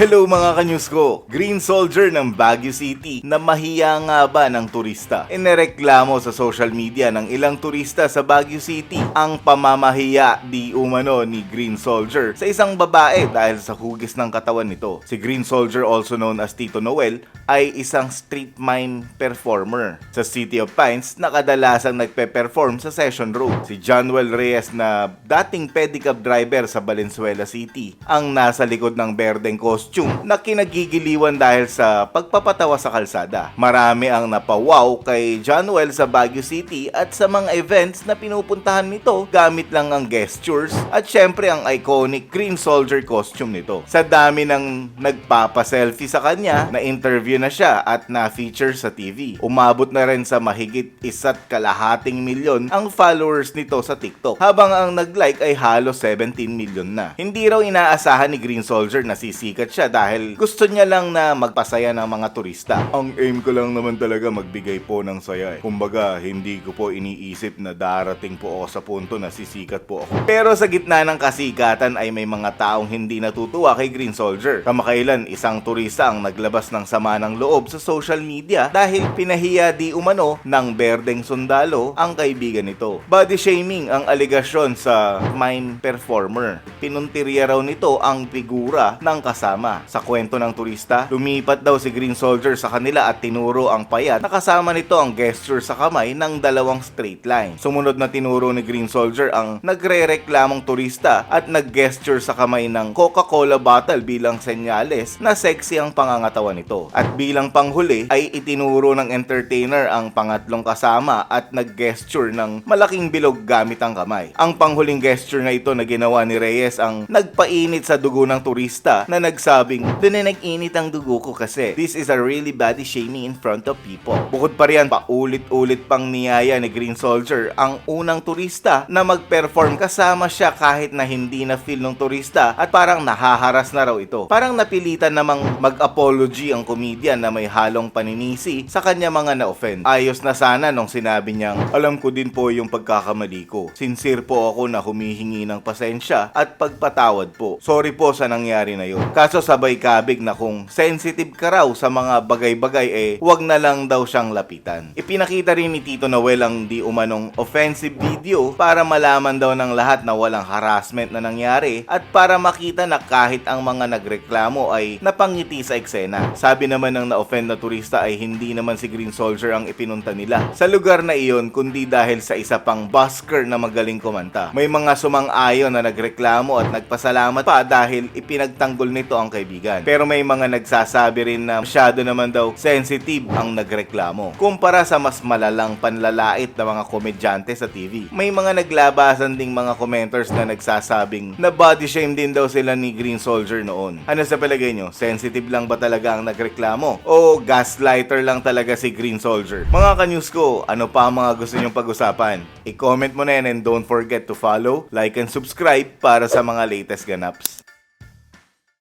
Hello mga kanyus ko! Green Soldier ng Baguio City na mahiya nga ba ng turista? Inireklamo sa social media ng ilang turista sa Baguio City ang pamamahiya di umano ni Green Soldier sa isang babae dahil sa hugis ng katawan nito. Si Green Soldier also known as Tito Noel ay isang street mime performer sa City of Pines na kadalasang nagpe-perform sa Session Road. Si Johnwell Reyes na dating pedicab driver sa Valenzuela City ang nasa likod ng berdeng costume na kinagigiliwan dahil sa pagpapatawa sa kalsada. Marami ang napawaw kay Johnwell sa Baguio City at sa mga events na pinupuntahan nito gamit lang ang gestures at syempre ang iconic Green Soldier costume nito. Sa dami ng nagpapa-selfie sa kanya, na-interview na siya at na-feature sa TV. Umabot na rin sa mahigit isa't kalahating milyon ang followers nito sa TikTok habang ang nag-like ay halos 17 million na. Hindi raw inaasahan ni Green Soldier na sisikat siya dahil gusto niya lang na magpasaya ng mga turista. Ang aim ko lang naman talaga magbigay po ng saya eh. Kumbaga, hindi ko po iniisip na darating po ako sa punto na sisikat po ako. Pero sa gitna ng kasikatan ay may mga taong hindi natutuwa kay Green Soldier. Kamakailan, isang turista ang naglabas ng sama ng loob sa social media dahil pinahiya di umano ng berdeng sundalo ang kaibigan nito. Body shaming ang aligasyon sa mime performer. Pinuntirya raw nito ang figura ng kasama. Sa kwento ng turista, lumipat daw si Green Soldier sa kanila at tinuro ang payat. Nakasama nito ang gesture sa kamay ng dalawang straight line. Sumunod na tinuro ni Green Soldier ang nagre-reklamong turista at nag-gesture sa kamay ng Coca-Cola bottle bilang senyales na sexy ang pangangatawan nito. At bilang panghuli ay itinuro ng entertainer ang pangatlong kasama at nag-gesture ng malaking bilog gamit ang kamay. Ang panghuling gesture na ito na ginawa ni Reyes ang nagpainit sa dugo ng turista na nagsabing, doon na nag-init ang dugo ko kasi this is a really body shaming in front of people. Bukod pa riyan, paulit-ulit pang niyaya ni Green Soldier ang unang turista na mag-perform kasama siya kahit na hindi na feel ng turista at parang nahaharas na raw ito. Parang napilitan namang mag-apology ang comedian na may halong paninisi sa kanya mga na-offend. Ayos na sana nung sinabi niyang, alam ko din po yung pagkakamali ko. Sincere po ako na humihingi ng pasensya at pagpatawad po. Sorry po sa nangyari na yun. Kaso sabay kabig na kung sensitive ka raw sa mga bagay-bagay eh, wag na lang daw siyang lapitan. Ipinakita rin ni Tito Noel ang di umanong offensive video para malaman daw ng lahat na walang harassment na nangyari at para makita na kahit ang mga nagreklamo ay napangiti sa eksena. Sabi naman ng na-offend na turista ay hindi naman si Green Soldier ang ipinunta nila sa lugar na iyon kundi dahil sa isa pang busker na magaling kumanta. May mga sumang-ayon na nagreklamo at nagpasalamat pa dahil ipinagtanggol nito ang kaibigan. Pero may mga nagsasabi rin na masyado naman daw sensitive ang nagreklamo kumpara sa mas malalang panlalait na mga komedyante sa TV. May mga naglabasan ding mga commenters na nagsasabing na body shame din daw sila ni Green Soldier noon. Ano sa palagay nyo? Sensitive lang ba talaga ang nagreklamo? O gaslighter lang talaga si Green Soldier? Mga kanyus ko, ano pa ang mga gusto nyong pag-usapan? I-comment mo na yan and don't forget to follow, like and subscribe para sa mga latest ganaps.